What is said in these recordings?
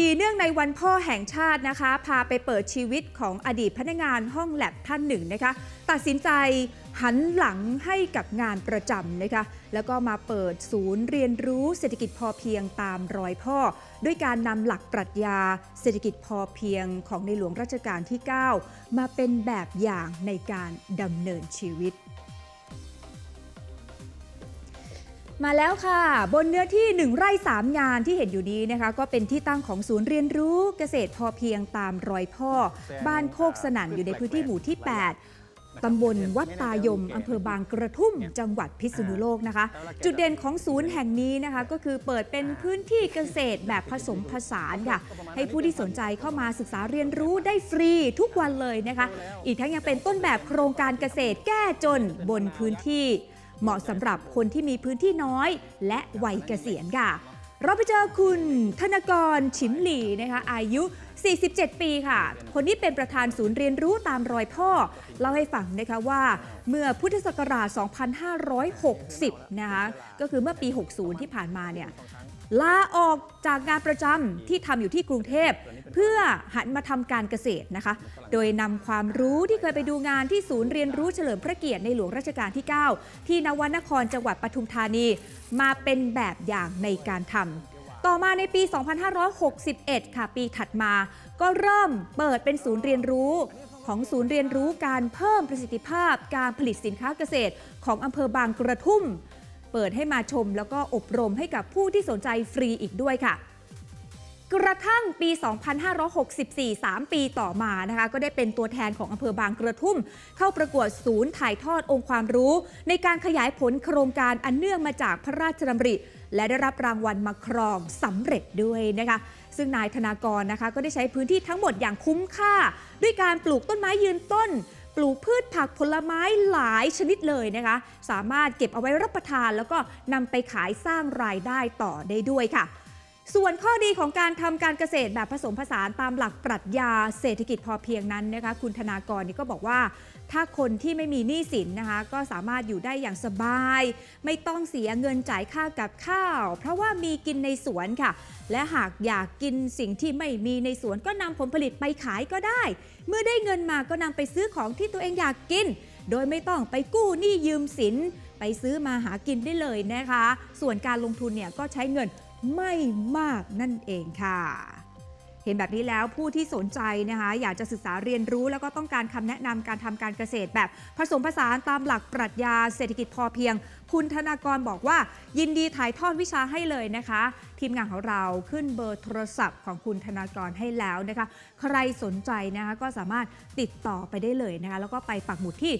ดีๆ เนื่องในวันพ่อแห่งชาตินะคะ พาไปเปิดชีวิตของอดีตพนักงานห้องแลบท่านหนึ่งนะคะ ตัดสินใจหันหลังให้กับงานประจำนะคะ แล้วก็มาเปิดศูนย์เรียนรู้เศรษฐกิจพอเพียงตามรอยพ่อ ด้วยการนำหลักปรัชญาเศรษฐกิจพอเพียงของในหลวงรัชกาลที่ 9 มาเป็นแบบอย่างในการดำเนินชีวิต มาแล้วค่ะ บนเนื้อที่ 1 ไร่3 งานที่เห็นอยู่นี้นะคะ ก็เป็นที่ตั้งของศูนย์เรียนรู้เกษตรพอเพียงตามรอยพ่อ บ้านโคกสนั่นอยู่ในพื้นที่หมู่ที่ 8ตำบลวัดตายม อำเภอบางกระทุ่ม จังหวัดพิษณุโลกนะคะ จุดเด่นของศูนย์แห่งนี้นะคะ ก็คือเปิดเป็นพื้นที่เกษตรแบบผสมผสานค่ะ ให้ผู้ที่สนใจเข้ามาศึกษาเรียนรู้ได้ฟรีทุกวันเลยนะคะ อีกทั้งยังเป็นต้นแบบโครงการเกษตรแก้จนบนพื้นที่ เหมาะสำหรับคนที่มีพื้นที่น้อย และวัยเกษียณค่ะ เราไปเจอคุณธนกรฉิมหลีนะคะอายุ 47 ปีค่ะ คนนี้เป็นประธานศูนย์เรียนรู้ตามรอยพ่อ เล่าให้ฟังนะคะว่าเมื่อพุทธศักราช 2560 นะคะก็คือเมื่อปี 60 ที่ผ่านมาเนี่ย ลาออกจากงานประจำที่ทำอยู่ที่กรุงเทพ เพื่อหันมาทำการเกษตรนะคะ โดยนำความรู้ที่เคยไปดูงานที่ศูนย์เรียนรู้เฉลิมพระเกียรติในหลวงรัชกาลที่ 9 ที่นวนครจังหวัดปทุมธานี มาเป็นแบบอย่างในการทำต่อมาในปี 2561 ค่ะ ปีถัดมา ก็เริ่มเปิดเป็นศูนย์เรียนรู้ของศูนย์เรียนรู้การเพิ่มประสิทธิภาพการผลิตสินค้าเกษตร ของอำเภอบางกระทุ่ม เปิดให้มาชมแล้วก็อบรมให้กับผู้ที่สนใจฟรีอีกด้วยค่ะ กระทั่งปี 2564 3 ปีต่อมานะคะ ก็ได้เป็นตัวแทนของอำเภอบางกระทุ่ม เข้าประกวดศูนย์ถ่ายทอดองค์ความรู้ ในการขยายผลโครงการอันเนื่องมาจากพระราชดำริ และได้รับรางวัลมาครองสำเร็จด้วยนะคะซึ่งนายธนากรนะคะก็ได้ใช้พื้นที่ทั้งหมดอย่างคุ้มค่า ด้วยการปลูกต้นไม้ยืนต้น ปลูกพืชผักผลไม้หลายชนิดเลยนะคะ สามารถเก็บเอาไว้รับประทาน แล้วก็นำไปขายสร้างรายได้ต่อได้ด้วยค่ะ ส่วนข้อดีของการทำการเกษตรแบบผสมผสานตามหลักปรัชญาเศรษฐกิจพอเพียงนั้นนะคะ คุณธนากรนี่ก็บอกว่า ถ้าคนที่ไม่มีหนี้สินนะคะ ก็สามารถอยู่ได้อย่างสบาย ไม่ต้องเสียเงินจ่ายค่ากับข้าว เพราะว่ามีกินในสวนค่ะ และหากอยากกินสิ่งที่ไม่มีในสวนก็นำผลผลิตไปขายก็ได้ เมื่อได้เงินมาก็นำไปซื้อของที่ตัวเองอยากกิน โดยไม่ต้องไปกู้หนี้ยืมสิน ไปซื้อมาหากินได้เลยนะคะ ส่วนการลงทุนเนี่ยก็ใช้เงินไม่มากนั่นเองค่ะเห็นแบบนี้แล้วผู้ที่สนใจนะคะอยากจะศึกษาเรียนรู้แล้วก็ต้องการคำแนะนำการทำการเกษตรแบบ ผสมผสานตามหลักปรัชญาเศรษฐกิจพอเพียง คุณธนากรบอกว่า ยินดีถ่ายทอดวิชาให้เลยนะคะ ทีมงานของเราขึ้นเบอร์โทรศัพท์ของคุณธนากรให้แล้วนะคะ ใครสนใจนะคะก็สามารถติดต่อไปได้เลยนะคะแล้วก็ไปปักหมุดที่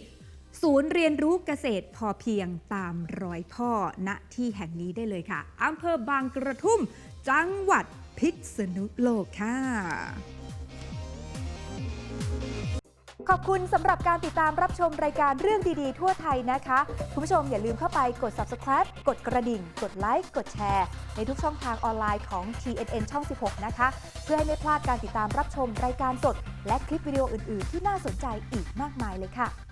ศูนย์เรียนรู้เกษตรพอเพียงตามรอยพ่อณที่แห่งนี้ได้เลยค่ะอำเภอบางกระทุ่ม จังหวัดพิษณุโลกค่ะ ขอบคุณสำหรับการติดตามรับชมรายการเรื่องดีๆ ทั่วไทยนะคะ คุณผู้ชมอย่าลืมเข้าไปกด subscribe กดกระดิ่ง กดไลค์ กดแชร์ ในทุกช่องทางออนไลน์ของ TNN ช่อง 16 นะคะ เพื่อให้ไม่พลาดการติดตามรับชมรายการสด และคลิปวิดีโออื่น ๆ ที่น่าสนใจอีกมากมายเลยค่ะ